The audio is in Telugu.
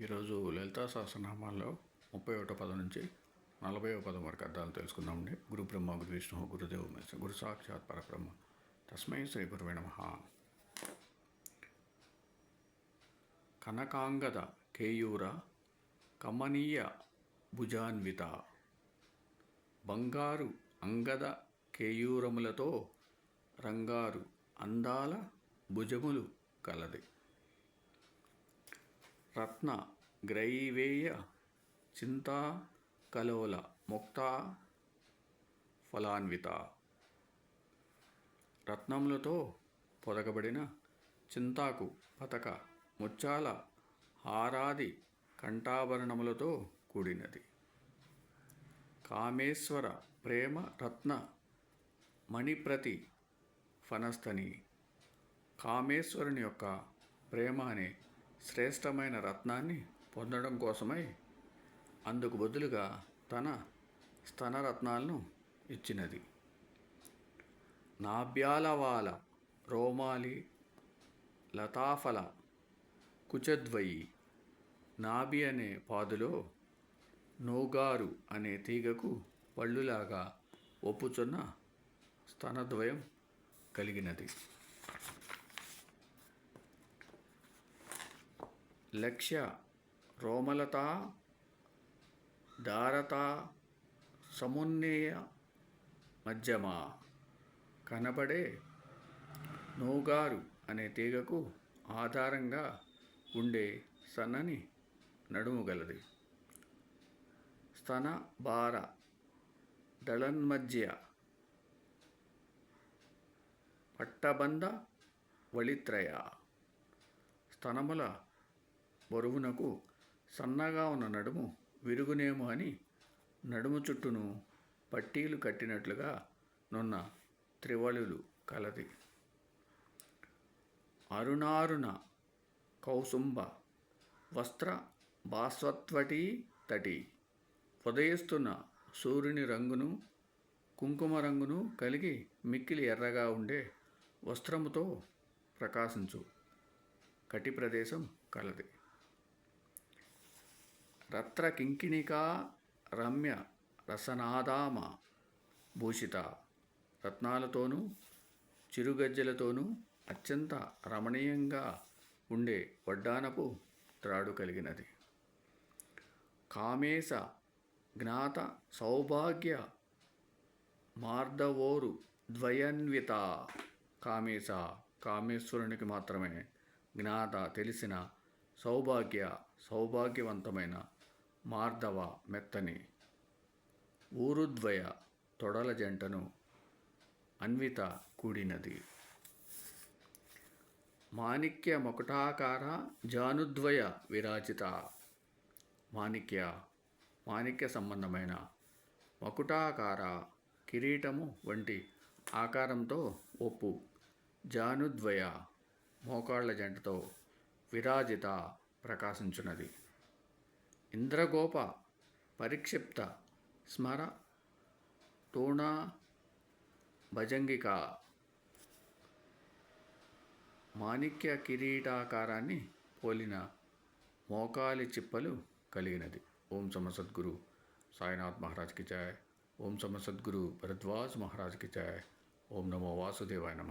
ఈరోజు లలితా సహస్రనామాల్లో ముప్పై ఒకటో పదం నుంచి నలభై పదం వరకు అర్థాలు తెలుసుకుందామండి. గురు బ్రహ్మ గురు విష్ణు గురుదేవు గురు సాక్షాత్ పరబ్రహ్మ. తస్మై శ్రీ గురువే నమ. కనకాంగద కేయూర కమనీయ భుజాన్విత. బంగారు అంగద కేయూరములతో రంగారు అందాల భుజములు కలది. రత్న గ్రైవేయ చింతా కలోల ముక్తా ఫలాన్విత. రత్నములతో పొదగబడిన చింతాకు పతక ముత్యాల హారాది కంఠాభరణములతో కూడినది. కామేశ్వర ప్రేమ రత్న మణిప్రతి ఫనస్తని కామేశ్వరుని యొక్క ప్రేమ అనే శ్రేష్టమైన రత్నాన్ని పొందడం కోసమై అందుకు బదులుగా తన స్తనరత్నాలను ఇచ్చినది. నాభ్యాలవాల రోమాలి లతాఫల కుచద్వయి నాభి అనే పాదులో నోగారు అనే తీగకు పళ్ళులాగా ఒప్పుచున్న స్తనద్వయం కలిగినది. లక్ష్య రోమలత దారత సమున్నేయ మధ్యమ? కనబడే నోగారు అనే తీగకు ఆధారంగా ఉండే సన్నని నడుము గలది స్తన భార దళన్మధ్య పట్టబంద వళిత్రయ స్తనముల బరువునకు సన్నగా ఉన్న నడుము విరుగునేమో అని నడుము చుట్టూను పట్టీలు కట్టినట్లుగా నున్న త్రివళులు కలది. అరుణారుణ కౌసుంబ వస్త్ర భాస్వత్వటి తటి ఉదయిస్తున్న సూర్యుని రంగును కుంకుమ రంగును కలిగి మిక్కిలి ఎర్రగా ఉండే వస్త్రముతో ప్రకాశించు. కటి ప్రదేశం కలది. రత్ర కింకిణికా రమ్య రసనాదామ భూషిత. రత్నాలతోనూ చిరుగజ్జలతోనూ అత్యంత రమణీయంగా ఉండే వడ్డానపు త్రాడు కలిగినది. కామేశ జ్ఞాత సౌభాగ్య మార్దవోరు ద్వయన్విత. కామేశ కామేశ్వరునికి మాత్రమే జ్ఞాత తెలిసిన సౌభాగ్య సౌభాగ్యవంతమైన మార్దవ మెత్తని ఊరుద్వయ తొడల జంటను అన్విత కూడినది. మాణిక్య మకుటాకార జానుద్వయ విరాజిత. మాణిక్య మాణిక్య సంబంధమైన మకుటాకార కిరీటము వంటి ఆకారంతో ఒప్పు. జానుద్వయ మోకాళ్ళ జంటతో విరాజిత ప్రకాశించున్నది ఇంద్రగోప పరిక్షిప్త స్మర టూణ భజంగిక. మాణిక్య కిరీటాకారాన్ని పోలిన మోకాలి చిప్పలు కలిగినది. ఓం సమ సద్గురు. సాయినాథ్ మహారాజ్కి జాయ్ ఓం సమ సద్గురు. భరద్వాజ్ మహారాజ్కి జాయ్ ఓం నమో వాసుదేవాయ నమ.